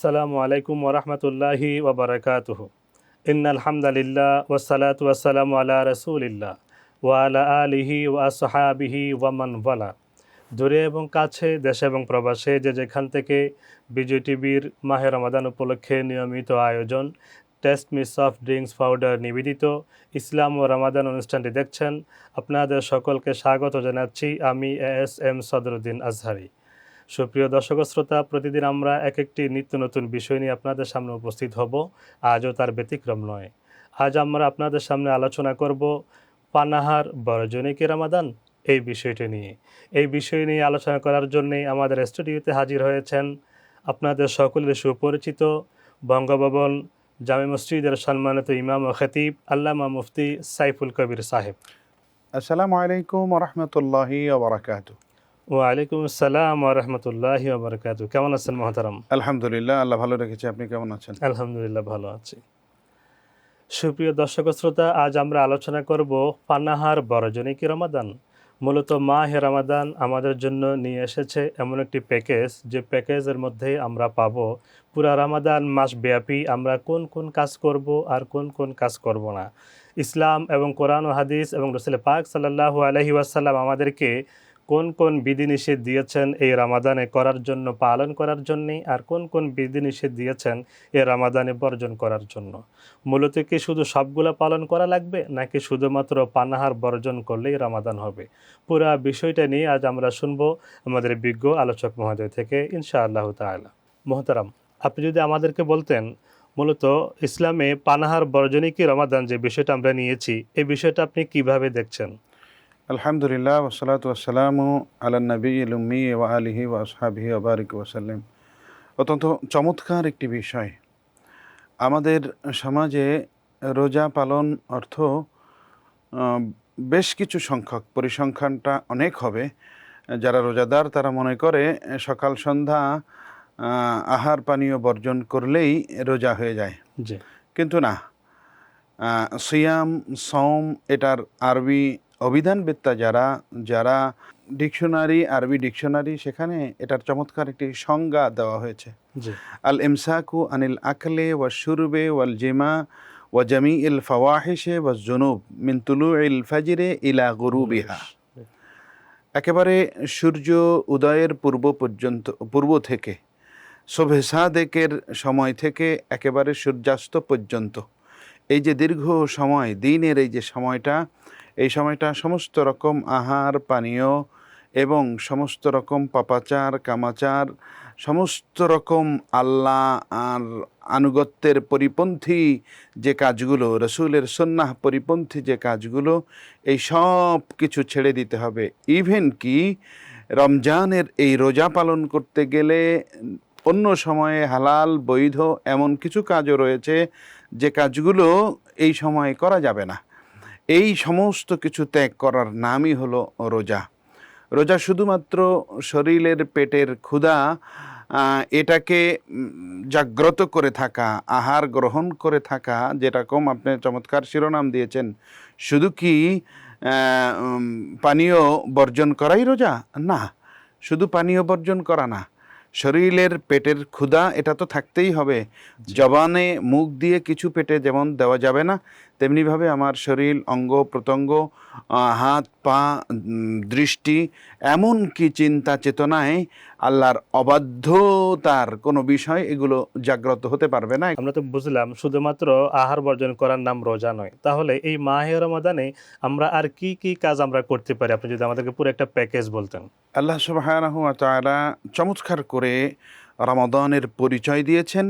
আসসালামু আলাইকুম ওরহমতুল্লাহি ওবরাকাতুহ ইন্নাল হামদালিল্লাহ ওসালাত ওয়াসালামু আলা রসুলিল্লাহ ওয়ালা আলিহি ওয়া ওয়াসহাবিহি ওয়ামান ওয়ালা। দূরে এবং কাছে, দেশে এবং প্রবাসে যে যেখান থেকে বিজয় টিভির মাহে রমাদান উপলক্ষে নিয়মিত আয়োজন, taste me soft drinks powder নিবেদিত ইসলাম ও রমাদান অনুষ্ঠানটি দেখছেন। আপনাদের সকলকে স্বাগত জানাচ্ছি। আমি এস এম সদরুদ্দিন আজহারি। সুপ্রিয় দর্শক শ্রোতা, প্রতিদিন আমরা এক একটি নিত্য নতুন বিষয় নিয়ে আপনাদের সামনে উপস্থিত হব। আজও তার ব্যতিক্রম নয়। আজ আমরা আপনাদের সামনে আলোচনা করব পানাহার বড়জনিকে রামাদান? এই বিষয়টি নিয়ে। এই বিষয় নিয়ে আলোচনা করার জন্যে আমাদের স্টুডিওতে হাজির হয়েছেন আপনাদের সকলের সুপরিচিত বঙ্গভবন জামে মসজিদের সম্মানিত ইমাম ও খতিব আল্লামা মুফতি সাইফুল কবির সাহেব। আসসালামু আলাইকুম রহমতুল্লাহি ওবরাকাত ওয়ালাইকুম আসসালাম ওরহমতুল্লাহি ওবরকাত কেমন আছেন মহতারাম? আলহামদুলিল্লাহ আল্লাহ ভালো রেখেছে। আপনি কেমন আছেন? আলহামদুলিল্লাহ ভালো আছি। সুপ্রিয় দর্শক শ্রোতা আজ আমরা আলোচনা করব পানাহার বড়জনী কি রমাদান। মূলত মাহে রমাদান আমাদের জন্য নিয়ে এসেছে এমন একটি প্যাকেজ যে প্যাকেজের মধ্যে আমরা পাব পুরা রমাদান মাস ব্যাপী আমরা কোন কোন কাজ করব আর কোন কোন কাজ করব না। ইসলাম এবং কোরআন ও হাদিস এবং রসুল পাক সাল্লাহ আলহি ওয়াসাল্লাম আমাদেরকে কোন কোন বিধিনিষেধ দিয়েছেন এই রামাদানে করার জন্য, পালন করার জন্যে আর কোন কোন বিধিনিষেধ দিয়েছেন এই রামাদানে বর্জন করার জন্য? মূলত কি শুধু সবগুলো পালন করা লাগবে, নাকি শুধুমাত্র পানাহার বর্জন করলেই রামাদান হবে? পুরা বিষয়টা নিয়ে আজ আমরা শুনব আমাদের বিজ্ঞ আলোচক মহোদয় থেকে ইনশা আল্লাহ তালা মোহতারাম, আপনি যদি আমাদেরকে বলতেন, মূলত ইসলামে পানাহার বর্জনই কি রমাদান যে বিষয়টা আমরা নিয়েছি, এই বিষয়টা আপনি কীভাবে দেখছেন? আলহামদুলিল্লাহ ওসলাত ওসালাম আল্লাহ নবী উম্মি ওয়া আলিহি ওয়া আসহাবিহি ওবারিক ওসাল্লাম অত্যন্ত চমৎকার একটি বিষয়। আমাদের সমাজে রোজা পালন অর্থ বেশ কিছু সংখ্যক পরিসংখ্যানটা অনেক হবে। যারা রোজাদার তারা মনে করে সকাল সন্ধ্যা আহার পানীয় বর্জন করলেই রোজা হয়ে যায়। কিন্তু না সিয়াম সম এটার আরবি অভিধানবেত্তা যারা যারা ডিকশনারি আরবি ডিকশনারি সেখানে এটার চমৎকার একটি সংজ্ঞা দেওয়া হয়েছে। আল ইমসাকু আনিল আকলে ওয়া সুরবে ওয়াল জিমা ওয়া জামি ইল ফাওয়াহিশে ওয়া জুনুব মিন তুলু ইল ফাজিরে ইলা গুরুবিহা। একেবারে সূর্য উদয়ের পূর্ব পর্যন্ত পূর্ব থেকে শোভে সাদেকের সময় থেকে একেবারে সূর্যাস্ত পর্যন্ত। এই যে দীর্ঘ সময় দিনের এই যে সময়টা এই সময়টা সমস্ত রকম আহার, পানীয় এবং সমস্ত রকম পাপাচার, কামাচার, সমস্ত রকম আল্লাহ আর আনুগত্যের পরিপন্থী যে কাজগুলো, রসুলের সন্ন্যাহ পরিপন্থী যে কাজগুলো, এই সব কিছু ছেড়ে দিতে হবে। ইভেন কি, রমজানের এই রোজা পালন করতে গেলে অন্য সময়ে হালাল, বৈধ এমন কিছু কাজও রয়েছে, যে কাজগুলো এই সময়ে করা যাবে না। এই সমস্ত কিছু ত্যাগ করার নামই হলো রোজা। রোজা শুধুমাত্র শরীরের পেটের ক্ষুধা এটাকে জাগ্রত করে থাকা আহার গ্রহণ করে থাকা যেরকম আপনি চমৎকার শিরোনাম দিয়েছেন শুধু কি পানীয় বর্জন করাই রোজা? না শুধু পানীয় বর্জন করা না। শরীরের পেটের ক্ষুধা এটা তো থাকতেই হবে। জবানে মুখ দিয়ে কিছু পেটে যেমন দেওয়া যাবে না তেমনিভাবে আমার শরীর অঙ্গ প্রত্যঙ্গ হাত পা দৃষ্টি এমন কি চিন্তা চেতনায় আল্লাহর অবাধ্যতার কোনো বিষয় এগুলো জাগ্রত হতে পারবে না। আমরা তো বুঝলাম শুধুমাত্র আহার বর্জন করার নাম রোজা নয়। তাহলে এই মাহে রমাদানে আমরা আর কি কি কাজ আমরা করতে পারি? আপনি যদি আমাদেরকে পুরো একটা প্যাকেজ বলতেন। আল্লাহ ওয়া তাআলা চমৎকার করে রমাদানের পরিচয় দিয়েছেন।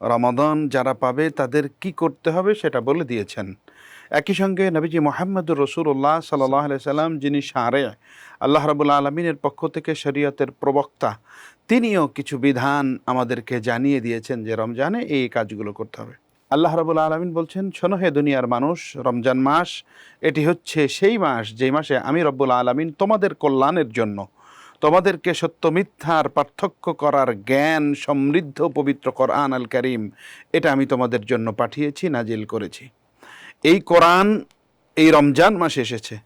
রমাদান যারা পাবে তাদের কি করতে হবে সেটা বলে দিয়েছেন। একই সঙ্গে নবীজি মোহাম্মদুর রসুল্লাহ সাল্লাহ সাল্লাম, যিনি সারে আল্লাহ রাবুল আলমিনের পক্ষ থেকে শরীয়তের প্রবক্তা, তিনিও কিছু বিধান আমাদেরকে জানিয়ে দিয়েছেন যে রমজানে এই কাজগুলো করতে হবে। আল্লাহ রাবুল আলমিন বলছেন, শোনো হে দুনিয়ার মানুষ, রমজান মাস, এটি হচ্ছে সেই মাস, যেই মাসে আমি রব্বুল আলমিন তোমাদের কল্যাণের জন্য তোমাদেরকে সত্য মিথ্যার পার্থক্য করার জ্ঞান সমৃদ্ধ পবিত্র কোরআন আল করিম, এটা আমি তোমাদের জন্য পাঠিয়েছি, নাজিল করেছি। এই কোরআন এই রমজান মাসে এসেছে।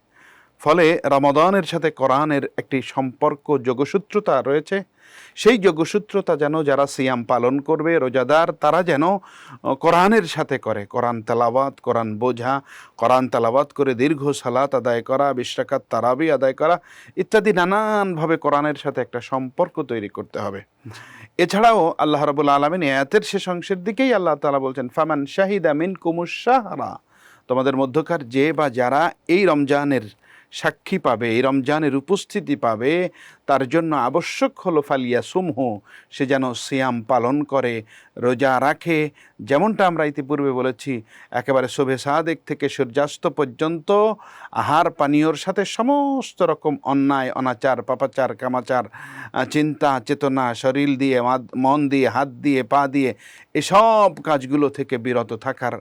ফলে রমাদানের সাথে কোরআনের একটি সম্পর্ক যোগসূত্রতা রয়েছে। সেই যোগসূত্রতা যেন যারা সিয়াম পালন করবে, রোজাদার, তারা যেন কোরআনের সাথে করে। কোরআন তেলাওয়াত, কোরআন বোঝা, কোরআন তেলাওয়াত করে দীর্ঘ সালাত আদায় করা বিশ্বকাত তারাবি আদায় করা, ইত্যাদি নানানভাবে কোরআনের সাথে একটা সম্পর্ক তৈরি করতে হবে। এছাড়াও আল্লাহ রবুল আলমিন আয়াতের শেষ অংশের দিকেই আল্লাহ তালা বলছেন, ফামান শাহিদা মিন কুমুসাহারা তোমাদের মধ্যকার যে বা যারা এই রমজানের সাক্ষী পাবে, এই রমজানের উপস্থিতি পাবে। তার জন্য আবশ্যক হলো ফালিয়া সুমহ, সে যেন সিয়াম পালন করে, রোজা রাখে। যেমনটা আমরা ইতিপূর্বে বলেছি, একেবারে শোভে সাদেক থেকে সূর্যাস্ত পর্যন্ত আহার পানীয়র সাথে সমস্ত রকম অন্যায়, অনাচার, পাপাচার, কামাচার চিন্তা, চেতনা, শরীর দিয়ে মন দিয়ে, হাত দিয়ে, পা দিয়ে, এসব কাজগুলো থেকে বিরত থাকার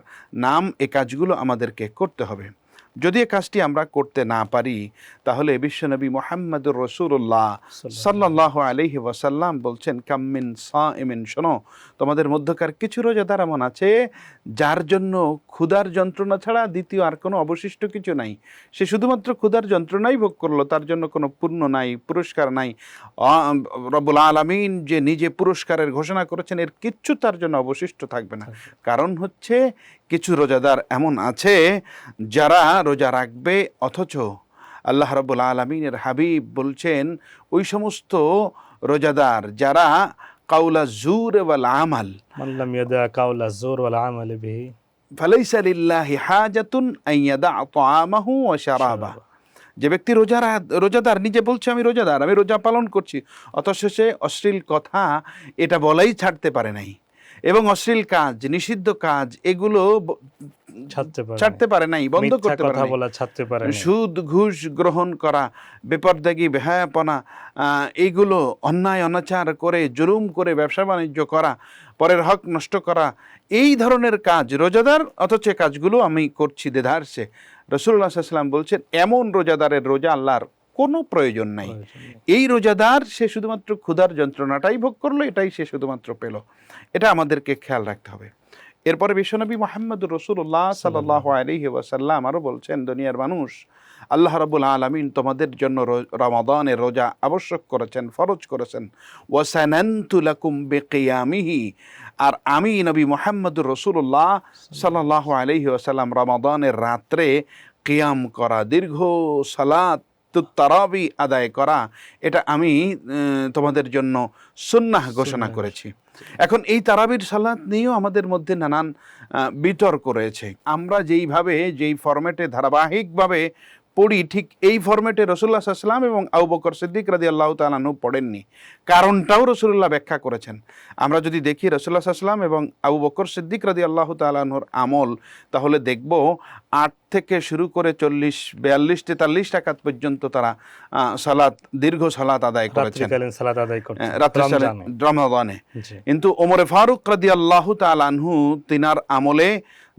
নাম, এ কাজগুলো আমাদেরকে করতে হবে। যদি এ কাজটি আমরা করতে না পারি তাহলে বিশ্বনবী মোহাম্মদুর রসুল্লাহ সাল্লাহ আলহি ওয়াসাল্লাম বলছেন কাম্মিন সা এমিন শোনো তোমাদের মধ্যকার কিছু রোজাদার এমন আছে যার জন্য ক্ষুধার যন্ত্রণা ছাড়া দ্বিতীয় আর কোনো অবশিষ্ট কিছু নাই। সে শুধুমাত্র ক্ষুধার যন্ত্রণাই ভোগ করল তার জন্য কোনো পূর্ণ নাই পুরস্কার নাই। রবুল আলমিন যে নিজে পুরস্কারের ঘোষণা করেছেন এর কিচ্ছু তার জন্য অবশিষ্ট থাকবে না। কারণ হচ্ছে কিছু রোজাদার এমন আছে যারা রোজা রাখবে অথচ আল্লাহ রব্বুল আলমিনের হাবিব বলছেন ওই সমস্ত রোজাদার যারা কাউলা জুর ওয়াল আমাল কাউলা জোর ওয়াল আমাল বিহি ফালাইসা লিল্লাহি হাজাতুন আইয়াদা তাআমাহু ওয়া শারাবা। যে ব্যক্তি রোজা রোজাদার নিজে বলছে আমি রোজাদার আমি রোজা পালন করছি। অথচ সে অশ্লীল কথা এটা বলাই ছাড়তে পারে নাই। এবং অশ্লীল কাজ নিষিদ্ধ কাজ এগুলো ছাড়তে পারে নাই। বন্ধ করতে পারে। বলা ছাড়তে পারে সুদ ঘুষ গ্রহণ করা বেপরদাগি বেহায়াপনা আহ, এইগুলো অন্যায় অনাচার করে জুলুম করে ব্যবসা বাণিজ্য করা পরের হক নষ্ট করা এই ধরনের কাজ রোজাদার অথচ কাজগুলো আমি করছি দেধারসে রসুল্লাহ সাল্লাম বলছেন এমন রোজাদারের রোজা আল্লাহর কোনো প্রয়োজন নাই। এই রোজাদার সে শুধুমাত্র ক্ষুধার যন্ত্রণাটাই ভোগ করল এটাই সে শুধুমাত্র পেল। এটা আমাদেরকে খেয়াল রাখতে হবে। এরপরে বিশ্বনবী মোহাম্মদ রসুল্লাহ সাল্লাহ আলহি ওয়াসাল্লাম আরও বলছেন দুনিয়ার মানুষ আল্লাহ রাবুল আলমিন তোমাদের জন্য রমাদানের রোজা আবশ্যক করেছেন ফরজ করেছেন। ওয়াসানান্তুলাকুম বেকিয়ামিহি। আর আমি নবী মোহাম্মদুর রসুল্লাহ সাল্লাহ আলহি ওয়াসাল্লাম রমাদানের রাত্রে কিয়াম করা দীর্ঘ সালাত তারাবি আদায় করা এটা আমি তোমাদের জন্য সুন্নাহ ঘোষণা করেছি। এখন এই তারাবির সালাত নিয়েও আমাদের মধ্যে নানান বিতর্ক রয়েছে। আমরা যেইভাবে যেই ফরম্যাটে ধারাবাহিকভাবে পড়ি ঠিক এই ফরম্যাটে রসুল্লাহ সাল্লাম এবং আবু বকর সিদ্দিক রাদি আল্লাহ তালানু পড়েননি। কারণটাও রসুল্লাহ ব্যাখ্যা করেছেন। আমরা যদি দেখি রসুল্লাহ সাল্লাম এবং আবু বকর সিদ্দিক রাদি আল্লাহ তালাহুর আমল তাহলে দেখব আট থেকে শুরু করে চল্লিশ বিয়াল্লিশ তেতাল্লিশ টাকাত পর্যন্ত তারা সালাত দীর্ঘ সালাত আদায় করেছেন। রাত্রিকালীন সালাত আদায় রাত্রে রমাদানে কিন্তু ওমরে ফারুক রাদি আল্লাহ তালানহু তিনার আমলে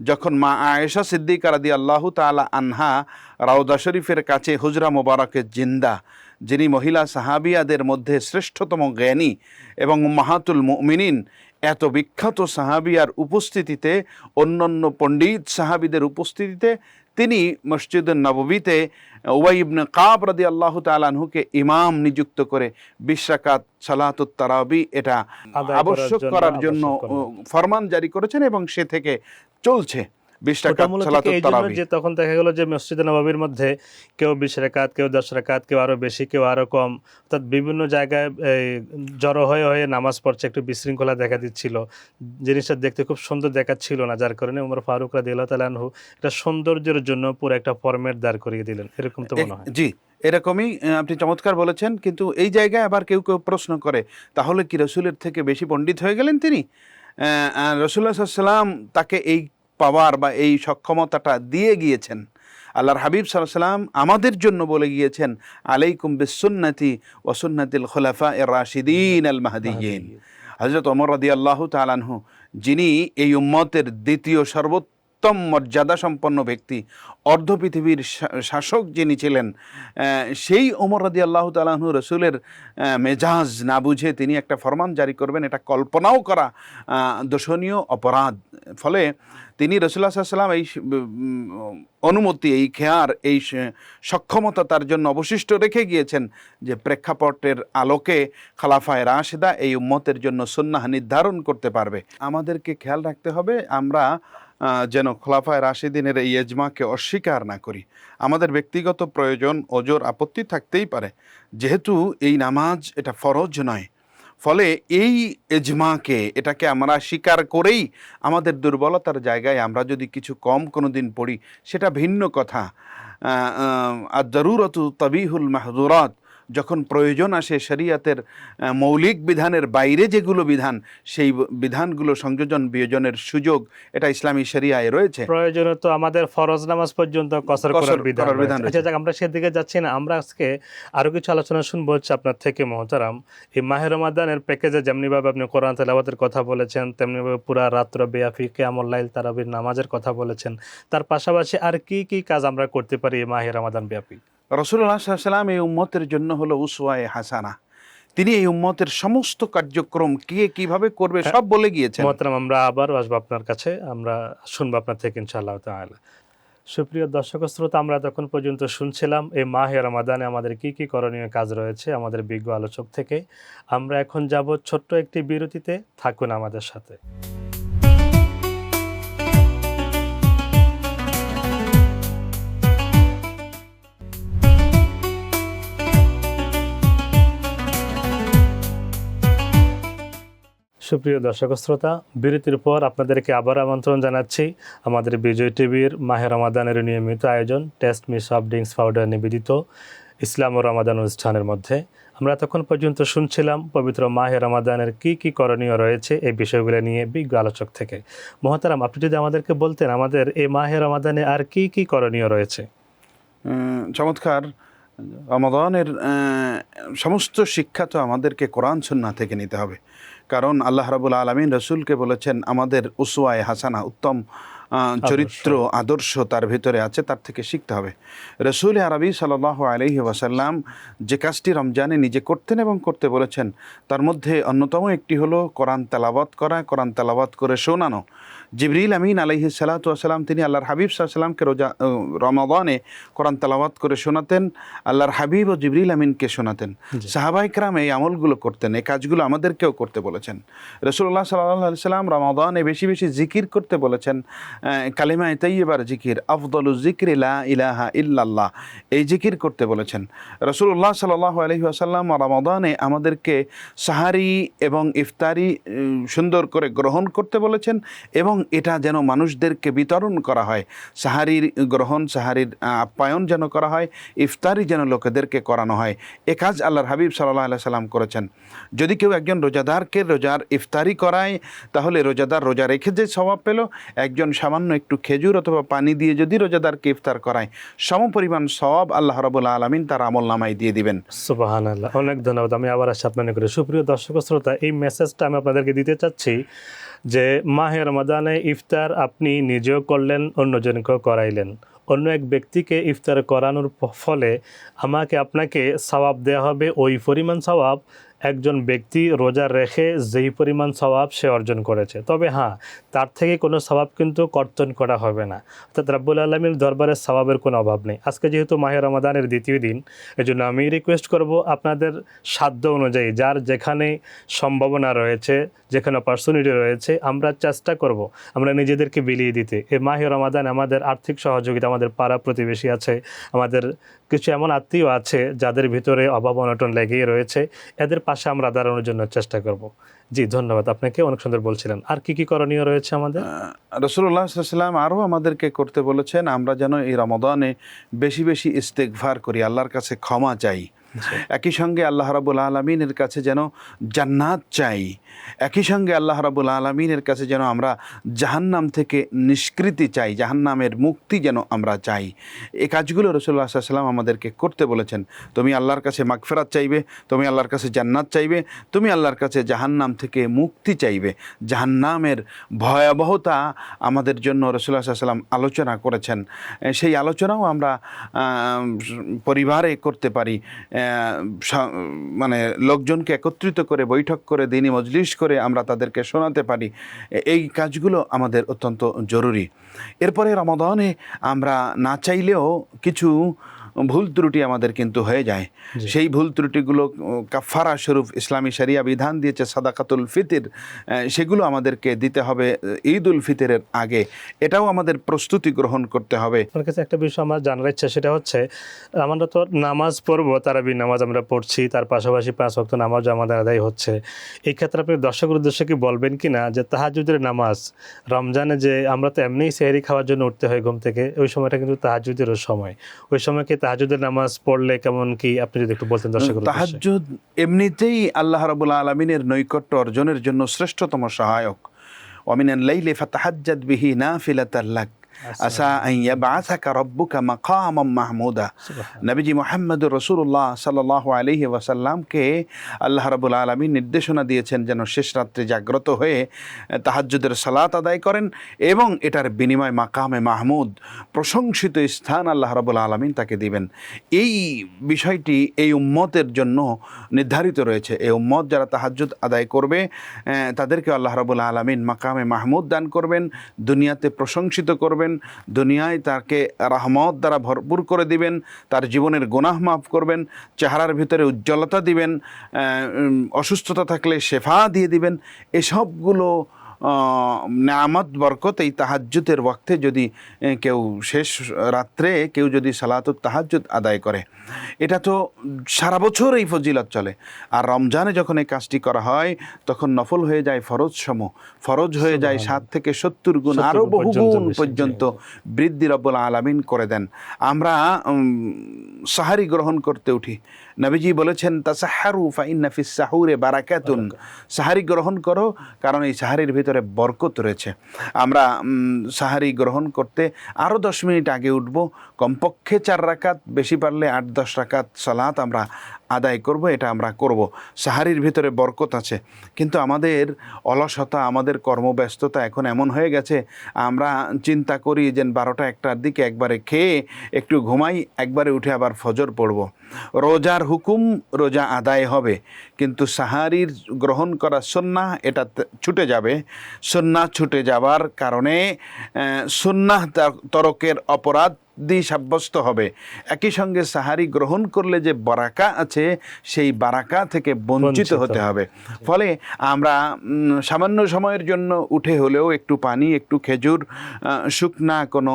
যখন মা আয়েশা সিদ্দিকা রাদি আল্লাহ তালা আনহা রাউদা শরীফের কাছে হুজরা মোবারকের জিন্দা যিনি মহিলা সাহাবিয়াদের মধ্যে শ্রেষ্ঠতম জ্ঞানী এবং মাহাতুল মুমিনিন এত বিখ্যাত সাহাবিয়ার উপস্থিতিতে অন্যান্য পণ্ডিত সাহাবিদের উপস্থিতিতে তিনি মসজিদ নববীতে ওয়াইবনে কাব রাদি আল্লাহ তালানহুকে ইমাম নিযুক্ত করে বিশাকাত সালাতুত তারাবি এটা আবশ্যক করার জন্য ফরমান জারি করেছেন এবং সে থেকে চলছে। বিশ টাকা যে তখন দেখা গেল যে মসজিদে নবাবির মধ্যে কেউ বিশ রেখাত কেউ দশ রেখাত কেউ আরও বেশি কেউ আরও কম অর্থাৎ বিভিন্ন জায়গায় জড়ো হয়ে হয়ে নামাজ পড়ছে একটু বিশৃঙ্খলা দেখা দিচ্ছিল। জিনিসটা দেখতে খুব সুন্দর দেখাচ্ছিল না যার কারণে উমর ফারুক রাদি আল্লাহ তালানহু একটা সৌন্দর্যের জন্য পুরো একটা ফরম্যাট দাঁড় করিয়ে দিলেন। এরকম তো মনে হয় জি এরকমই আপনি চমৎকার বলেছেন কিন্তু এই জায়গায় আবার কেউ কেউ প্রশ্ন করে তাহলে কি রসুলের থেকে বেশি পণ্ডিত হয়ে গেলেন তিনি? রসুল্লাহ সাল্লাম তাকে এই পাওয়ার বা এই সক্ষমতাটা দিয়ে গিয়েছেন। আল্লাহর হাবিব সাল্লাম আমাদের জন্য বলে গিয়েছেন আলাইকুম বিসুন্নতি ওসুন্নতিল খোলাফা এ রাশিদিন আল মাহাদিন হজরত অমর রাদি আল্লাহ তালানহু যিনি এই উম্মতের দ্বিতীয় সর্বোত্তম উত্তম মর্যাদা সম্পন্ন ব্যক্তি, অর্ধ পৃথিবীর শাসক যিনি ছিলেন সেই ওমর রদি আল্লাহ তালাহু রসুলের মেজাজ না বুঝে তিনি একটা ফরমান জারি করবেন, এটা কল্পনাও করা দোষণীয় অপরাধ। ফলে তিনি রসুল্লাহ সাল্লাম এই অনুমতি, এই খেয়ার, এই সক্ষমতা তার জন্য অবশিষ্ট রেখে গিয়েছেন যে প্রেক্ষাপটের আলোকে খালাফায় রাশেদা এই উম্মতের জন্য সুন্নাহ নির্ধারণ করতে পারবে। আমাদেরকে খেয়াল রাখতে হবে, আমরা যেন খোলাফায় রাশেদিনের এই এজমাকে অস্বীকার না করি। আমাদের ব্যক্তিগত প্রয়োজন ওজোর আপত্তি থাকতেই পারে। যেহেতু এই নামাজ এটা ফরজ নয়। ফলে এই এজমাকে এটাকে আমরা স্বীকার করেই আমাদের দুর্বলতার জায়গায় আমরা যদি কিছু কম কোনো দিন পড়ি, সেটা ভিন্ন কথা। আর জরুরত তবিহুল মাহদুরাত যখন প্রয়োজন আসে শরিয়াতের মৌলিক বিধানের বাইরে যেগুলো বিধান সেই বিধানগুলো সংযোজন বিয়োজনের সুযোগ এটা ইসলামী শরিয়ায় রয়েছে। প্রয়োজনে তো আমাদের ফরজ নামাজ পর্যন্ত কসর করার বিধান। আচ্ছা যাক আমরা সেদিকে যাচ্ছি না। আমরা আজকে আরও কিছু আলোচনা শুনব হচ্ছে আপনার থেকে মহতারাম। এই মাহের রমাদানের প্যাকেজে যেমনিভাবে আপনি কোরআন তেলাওয়াতের কথা বলেছেন তেমনিভাবে পুরা রাত্র বেয়াফি কেয়ামুল লাইল তারাবির নামাজের কথা বলেছেন। তার পাশাপাশি আর কি কি কাজ আমরা করতে পারি এই মাহের রমাদান ব্যাপী রসুল্লাহ সাল্লাম এই উম্মতের জন্য হলো উসওয়ায়ে হাসানা। তিনি এই উম্মতের সমস্ত কার্যক্রম কে কীভাবে করবে সব বলে গিয়েছেন। মহতারাম আমরা আবার আসব আপনার কাছে আমরা শুনব আপনার থেকে ইনশাআল্লাহ তাআলা। সুপ্রিয় দর্শক শ্রোতা আমরা তখন পর্যন্ত শুনছিলাম এই মাহে রমাদানে আমাদের কি কি করণীয় কাজ রয়েছে আমাদের বিজ্ঞ আলোচক থেকে। আমরা এখন যাব ছোট্ট একটি বিরতিতে থাকুন আমাদের সাথে। সুপ্রিয় দর্শক শ্রোতা, বিরতির পর আপনাদেরকে আবার আমন্ত্রণ জানাচ্ছি আমাদের বিজয় টিভির মাহে রমাদানের নিয়মিত আয়োজন taste miss of drinks powder নিবেদিত ইসলাম ও রমাদান অনুষ্ঠানের মধ্যে। আমরা তখন পর্যন্ত শুনছিলাম পবিত্র মাহে রমাদানের কি কি করণীয় রয়েছে এই বিষয়গুলো নিয়ে বিজ্ঞ আলোচক থেকে। মহতারাম, আপনি যদি আমাদেরকে বলতেন আমাদের এই মাহে রমাদানে আর কি কি করণীয় রয়েছে? চমৎকার। রমাদানের সমস্ত শিক্ষা তো আমাদেরকে কোরআন সুন্না থেকে নিতে হবে। কারণ আল্লাহ রাবুল আলমিন রসুলকে বলেছেন আমাদের উসুয়ায় হাসানা উত্তম চরিত্র আদর্শ তার ভিতরে আছে তার থেকে শিখতে হবে। রসুল আরবি সাল আলহি ওয়াসাল্লাম যে কাজটি রমজানে নিজে করতেন এবং করতে বলেছেন তার মধ্যে অন্যতম একটি হলো কোরআন তালাবাত করা কোরআন তালাবাত করে শোনানো। জিবরিল আমিন আলহি সালাতাম তিনি আল্লাহর হাবিব সাল্লামকে রোজা রমাদানে কোরআন তেলাওয়াত করে শোনাতেন আল্লাহর হাবিব ও জিবরিল আমিনকে শোনাতেন। সাহাবাইকরাম এই আমলগুলো করতেন এই কাজগুলো আমাদেরকেও করতে বলেছেন। রসুল্লাহ সাল্লাহ সাল্লাম রমাদানে বেশি বেশি জিকির করতে বলেছেন কালিমা তাইয়্যিবার জিকির আফদল জিকির লা ইলাহা ইল্লাল্লাহ এই জিকির করতে বলেছেন। রসুল্লাহ সাল্লাহ আলহি আসাল্লাম রমাদানে আমাদেরকে সাহারি এবং ইফতারি সুন্দর করে গ্রহণ করতে বলেছেন এবং এটা যেন মানুষদেরকে বিতরণ করা হয়, সাহারির গ্রহণ, সাহারির আপ্যায়ন যেন করা হয়, ইফতারি যেন লোকেদেরকে করানো হয়। এ কাজ আল্লাহর হাবিব সাল্লাহ আল্লাহ সাল্লাম করেছেন। যদি কেউ একজন রোজাদারকে রোজার ইফতারি করায়, তাহলে রোজাদার রোজা রেখে যে স্বভাব পেল, একজন সামান্য একটু খেজুর অথবা পানি দিয়ে যদি রোজাদারকে ইফতার করায় সমপরিমাণ সব আল্লাহ রবুল্লা আলমিন তার আমল নামাই দিয়ে দিবেন। সুবাহান আল্লাহ অনেক ধন্যবাদ। আমি আবার আসছি আপনার করে সুপ্রিয় দর্শক শ্রোতা, এই মেসেজটা আমি আপনাদেরকে দিতে চাচ্ছি যে মাহে রমাদানে ইফতার আপনি নিজেও করলেন, অন্যজনকেও করাইলেন। অন্য এক ব্যক্তিকে ইফতার করানোর ফলে আমাকে আপনাকে সওয়াব দেওয়া হবে। ওই পরিমাণ সওয়াব একজন ব্যক্তি রোজা রেখে যেই পরিমাণ স্বভাব সে অর্জন করেছে। তবে হ্যাঁ তার থেকে কোনো স্বভাব কিন্তু কর্তন করা হবে না। অর্থাৎ রাব্বুল আলমীর দরবারের স্বভাবের কোনো অভাব নেই। আজকে যেহেতু মাহে রমাদানের দ্বিতীয় দিন, এজন্য আমি রিকোয়েস্ট করব আপনাদের সাধ্য অনুযায়ী, যার যেখানে সম্ভাবনা রয়েছে, যেখানে অপরচুনিটি রয়েছে, আমরা চেষ্টা করব আমরা নিজেদেরকে বিলিয়ে দিতে। এই মাহে রমাদান আমাদের আর্থিক সহযোগিতা, আমাদের পাড়া প্রতিবেশী আছে, আমাদের কিছু এমন আত্মীয় আছে, যাদের ভিতরে অভাব অনটন লেগেই রয়েছে। এদের পাশে আমরা দাঁড়ানোর জন্য চেষ্টা করব। জি, ধন্যবাদ। আপনাকে অনেক সুন্দর বলছিলেন। আর কি কি করণীয় রয়েছে আমাদের? রসুল্লাহ সাল্লাম আরও আমাদেরকে করতে বলেছেন, আমরা যেন এই রমদানে বেশি বেশি ইস্তেকভার করি, আল্লাহর কাছে ক্ষমা চাই। একই সঙ্গে আল্লাহ রাবুল আলমিনের কাছে যেন জান্নাত চাই, একই সঙ্গে আল্লাহ রাবুল আলমিনের কাছে যেন আমরা জাহান্নাম থেকে নিষ্কৃতি চাই, জাহান্নামের মুক্তি যেন আমরা চাই। এ কাজগুলো রসুল্লাহ সাল্লাম আমাদেরকে করতে বলেছেন। তুমি আল্লাহর কাছে মাগফেরাত চাইবে, তুমি আল্লাহর কাছে জান্নাত চাইবে, তুমি আল্লাহর কাছে জাহান্নাম থেকে মুক্তি চাইবে। জাহান্নামের ভয়াবহতা আমাদের জন্য রসুল্লাহ সাল্লাম আলোচনা করেছেন। সেই আলোচনাও আমরা পরিবারে করতে পারি। মানে লোকজনকে একত্রিত করে বৈঠক করে দিনই মজলিস করে আমরা তাদেরকে শোনাতে পারি। এই কাজগুলো আমাদের অত্যন্ত জরুরি। এরপরে রমাদানে আমরা না চাইলেও কিছু ভুল ত্রুটি আমাদের কিন্তু হয়ে যায়। সেই ভুল ত্রুটিগুলো কাফারা স্বরূপ ইসলামী শরিয়া বিধান দিয়েছে সাদাকাতুল ফিতির সেগুলো আমাদেরকে দিতে হবে ঈদ উল ফিতরের আগে। এটাও আমাদের প্রস্তুতি গ্রহণ করতে হবে। আপনার কাছে একটা বিষয় আমার জানার ইচ্ছা সেটা হচ্ছে আমরা তো নামাজ পড়ব তারাবি নামাজ আমরা পড়ছি তার পাশাপাশি পাঁচ ওয়াক্ত নামাজ আমাদের আদায় হচ্ছে। এই ক্ষেত্রে আপনি দর্শকের উদ্দেশ্যে কি বলবেন কি না যে তাহাজুদের নামাজ রমজানে যে আমরা তো এমনিই সেহরি খাওয়ার জন্য উঠতে হয় ঘুম থেকে ওই সময়টা কিন্তু তাহাজুদেরও সময়। ওই সময় কি তাহাজুদের নামাজ পড়লে কেমন কি? আপনি যদি একটু বলতেন দর্শক তাহাজুদ এমনিতেই আল্লাহ রাবুল আলমিনের নৈকট্য অর্জনের জন্য শ্রেষ্ঠতম সহায়ক। অমিনান লাইলে ফাতাহাজ্জাদ বিহি নাফিলাতাল্লাক আসা আন ইয়াবআসাকা রব্বুকা মাকামাম মাহমুদা। নবীজি মোহাম্মদ রসুল্লাহ সাল্লাহ আলহি ওয়াসাল্লামকে আল্লাহ রাবুল আলমী নির্দেশনা দিয়েছেন যেন শেষ রাত্রে জাগ্রত হয়ে তাহাজ্জুদের সালাত আদায় করেন এবং এটার বিনিময় মাকামে মাহমুদ প্রশংসিত স্থান আল্লাহ রাবুল আলমিন তাকে দিবেন। এই বিষয়টি এই উম্মতের জন্য নির্ধারিত রয়েছে। এই উম্মত যারা তাহাজ্জুদ আদায় করবে তাদেরকে আল্লাহ রাবুল আলমিন মাকামে মাহমুদ দান করবেন দুনিয়াতে প্রশংসিত করবেন দুনিয়ায় তাকে রহমত দ্বারা ভরপুর করে দিবেন, তার জীবনের গোনাহ মাফ করবেন, চেহারার ভিতরে উজ্জ্বলতা দিবেন অসুস্থতা থাকলে শেফা দিয়ে দিবেন, এসবগুলো নামাত বরকত এই তাহাজ্জুদের ওয়াক্তে যদি কেউ শেষ রাত্রে কেউ যদি সালাতুত তাহাজ্জুদ আদায় করে। এটা তো সারা বছর এই ফজিলত চলে। আর রমজানে যখন এই কাজটি করা হয় তখন নফল হয়ে যায় ফরজ সম ফরজ হয়ে যায় সাত থেকে সত্তর গুণ 70 আরও বহু গুণ পর্যন্ত বৃদ্ধি রব্বুল আলামিন করে দেন। আমরা সাহারি গ্রহণ করতে উঠি। নবীজি বলেছেন তাসাহারু ফাইন্না ফিস সাহুরে বারাকাতুন। সাহারি গ্রহণ করো কারণ এই সাহারির ভিতরে বরকত রয়েছে। আমরা সাহারি গ্রহণ করতে আরও দশ মিনিট আগে উঠব। কমপক্ষে চার রাকাত বেশি পারলে আট দশ রাকাত সালাত আমরা আদায় করব, এটা আমরা করব। সাহারির ভিতরে বরকত আছে। কিন্তু আমাদের অলসতা, আমাদের কর্মব্যস্ততা এখন এমন হয়ে গেছে, আমরা চিন্তা করি যে বারোটা একটার দিকে একবারে খেয়ে একটু ঘুমাই, একবারে উঠে আবার ফজর পড়ব। রোজার হুকুম, রোজা আদায় হবে। কিন্তু সাহারির গ্রহণ করা সন্না এটা ছুটে যাবে। সন্না ছুটে যাওয়ার কারণে সন্না তরকের অপরাধ দিয়ে সাব্যস্ত হবে। একই সঙ্গে সাহারি গ্রহণ করলে যে বারাকা আছে সেই বারাকা থেকে বঞ্চিত হতে হবে। ফলে আমরা সামান্য সময়ের জন্য উঠে হলেও একটু পানি একটু খেজুর শুকনা কোনো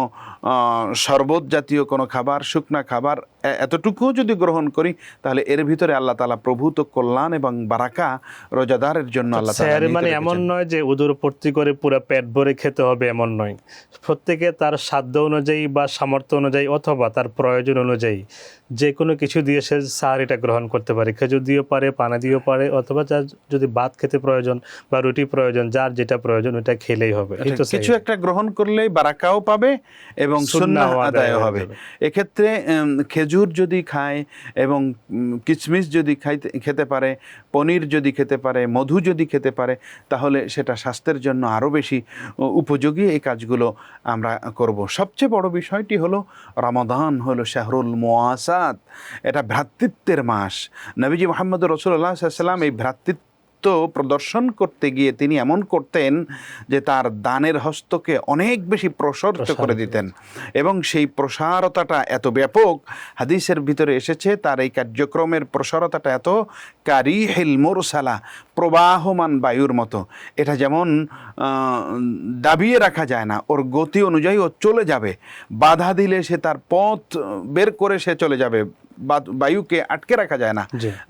শরবত জাতীয় কোনো খাবার শুকনা খাবার এতটুকুও যদি গ্রহণ করি তাহলে এর ভিতরে আল্লাহ তালা প্রভূত কল্যাণ এবং বারাকা রোজাদারের জন্য আল্লাহ মানে এমন নয় যে উদর পূর্তি করে পুরো পেট ভরে খেতে হবে এমন নয়। প্রত্যেকে তার সাধ্য অনুযায়ী বা সামর্থ্য অনুযায়ী অথবা তার প্রয়োজন অনুযায়ী যে কোনো কিছু দিয়ে সে সার এটা গ্রহণ করতে পারে। খেজুর দিয়েও পারে পানা দিয়েও পারে অথবা যার যদি ভাত খেতে প্রয়োজন বা রুটি প্রয়োজন যার যেটা প্রয়োজন ওটা খেলেই হবে। কিছু একটা গ্রহণ করলেই বারাকাও পাবে এবং সুন্নাহ আদায় হবে। এক্ষেত্রে খেজুর যদি খায় এবং কিশমিশ যদি খাইতে খেতে পারে পনির যদি খেতে পারে মধু যদি খেতে পারে তাহলে সেটা স্বাস্থ্যের জন্য আরও বেশি উপযোগী এই কাজগুলো আমরা করব। সবচেয়ে বড় বিষয়টি হলো রমাদান হলো শাহরুল মোয়াসাত এটা ভ্রাতৃত্বের মাস। নবীজি মোহাম্মদ রসুল্লাহ সাল্লাম এই ভ্রাতৃত্ব প্রদর্শন করতে গিয়ে তিনি এমন করতেন যে তার দানের হস্তকে অনেক বেশি প্রসারিত করে দিতেন। এবং সেই প্রসারতাটা এত ব্যাপক হাদিসের ভিতরে এসেছে তার এই কার্যক্রমের প্রসারতাটা এত কারি হিলমোর সালা প্রবাহমান বায়ুর মতো। এটা যেমন দাবিয়ে রাখা যায় না ওর গতি অনুযায়ী ও চলে যাবে। বাধা দিলে সে তার পথ বের করে সে চলে যাবে। বায়ুকে আটকে রাখা যায় না।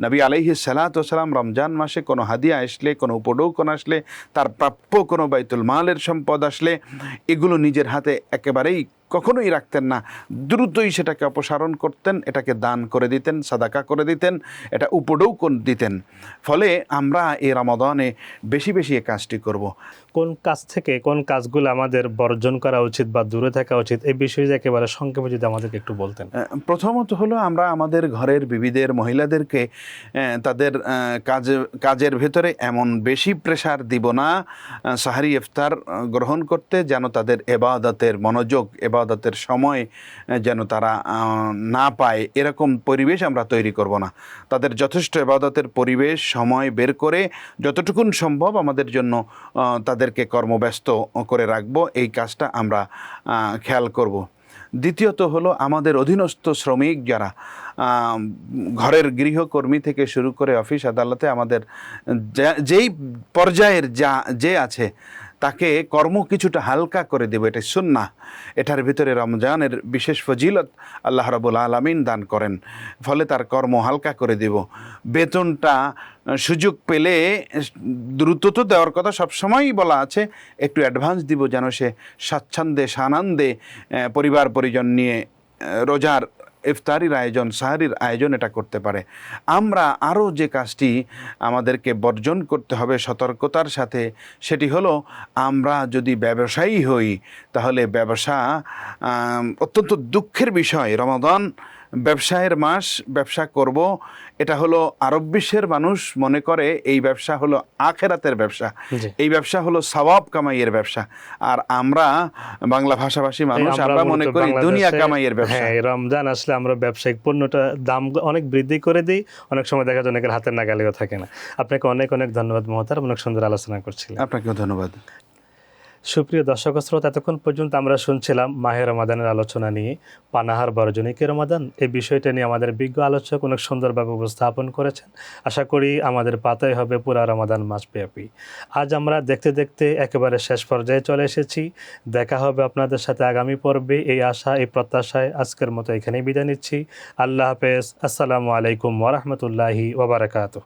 নবী আলাইহি সালাম রমজান মাসে কোনো হাদিয়া আসলে কোনো উপডৌকন আসলে তার প্রাপ্য কোনো বাইতুল মালের সম্পদ আসলে এগুলো নিজের হাতে একেবারেই কখনোই রাখতেন না। দ্রুতই সেটাকে অপসারণ করতেন এটাকে দান করে দিতেন সাদাকা করে দিতেন এটা উপডৌ করে দিতেন। ফলে আমরা এই রমাদানে বেশি বেশি এই কাজটি করব। কোন কাজ থেকে কোন কাজগুলো আমাদের বর্জন করা উচিত বা দূরে থাকা উচিত এই বিষয়ে একেবারে সংক্ষেপে যদি আমাদেরকে একটু বলতেন। প্রথমত হলো আমরা আমাদের ঘরের বিবিদের মহিলাদেরকে তাদের কাজে কাজের ভেতরে এমন বেশি প্রেসার দিব না সাহারি ইফতার গ্রহণ করতে যেন তাদের এবাদতের মনোযোগ এবাদতের সময় যেন তারা না পায়, এরকম পরিবেশ আমরা তৈরি করব না। তাদের যথেষ্ট এবাদতের পরিবেশ, সময় বের করে যতটুকুন সম্ভব আমাদের জন্য তাদেরকে কর্মব্যস্ত করে রাখব। এই কাজটা আমরা খেয়াল করব। দ্বিতীয়ত হলো আমাদের অধীনস্থ শ্রমিক যারা ঘরের গৃহকর্মী থেকে শুরু করে অফিস, আদালতে আমাদের যেই পর্যায়ের যা, যে আছে তাকে কর্ম কিছুটা হালকা করে দেব এটা সুন্না এটার ভিতরে রমজানের বিশেষ ফজিলত আল্লাহ রাবুল আলমিন দান করেন, ফলে তার কর্ম হালকা করে দেব। বেতনটা সুযোগ পেলে দ্রুত তো দেওয়ার কথা সবসময়ই বলা আছে, একটু অ্যাডভান্স দিব যেন সে স্বাচ্ছন্দ্যে সানন্দে পরিবার পরিজন নিয়ে রোজার ইফতারির আয়োজন, সাহারির আয়োজন এটা করতে পারে। আমরা আরও যে কাজটি আমাদেরকে বর্জন করতে হবে সতর্কতার সাথে, সেটি হলো আমরা যদি ব্যবসায়ী হই, তাহলে ব্যবসা অত্যন্ত দুঃখের বিষয়। রমাদান ব্যবসায়ের মাস ব্যবসা করব। এটা হলো আরব বিশ্বের মানুষ মনে করে এই ব্যবসা হলো আখেরাতের ব্যবসা। এই ব্যবসা হলো সওয়াব কামাইয়ের ব্যবসা। আর আমরা বাংলা ভাষাভাষী মানুষ আমরা মনে করি দুনিয়া কামাইয়ের ব্যবসা। হ্যাঁ রমজান আসলে আমরা ব্যবসায়িক পণ্যটা দাম অনেক বৃদ্ধি করে দিই। অনেক সময় দেখা যায় অনেকের হাতের নাগালেও থাকে না। আপনাকে অনেক অনেক ধন্যবাদ মহতার অনেক সুন্দর আলোচনা করছিলেন। আপনাকেও ধন্যবাদ। সুপ্রিয় দর্শক শ্রোতা, এতক্ষণ পর্যন্ত আমরা শুনছিলাম মাহে রমাদানের আলোচনা নিয়ে। পানাহার বর্জনিকে রমাদান এই বিষয়টা নিয়ে আমাদের বিজ্ঞ আলোচক অনেক সুন্দরভাবে উপস্থাপন করেছেন। আশা করি আমাদের পাতাই হবে পুরা রমাদান মাসব্যাপী। আজ আমরা দেখতে দেখতে একেবারে শেষ পর্যায়ে চলে এসেছি। দেখা হবে আপনাদের সাথে আগামী পর্বে। এই আশা, এই প্রত্যাশায় আজকের মতো এখানেই বিদায় নিচ্ছি। আল্লাহ হাফেজ। আসসালামু আলাইকুম ওরহমতুল্লাহি ওবরাকাতু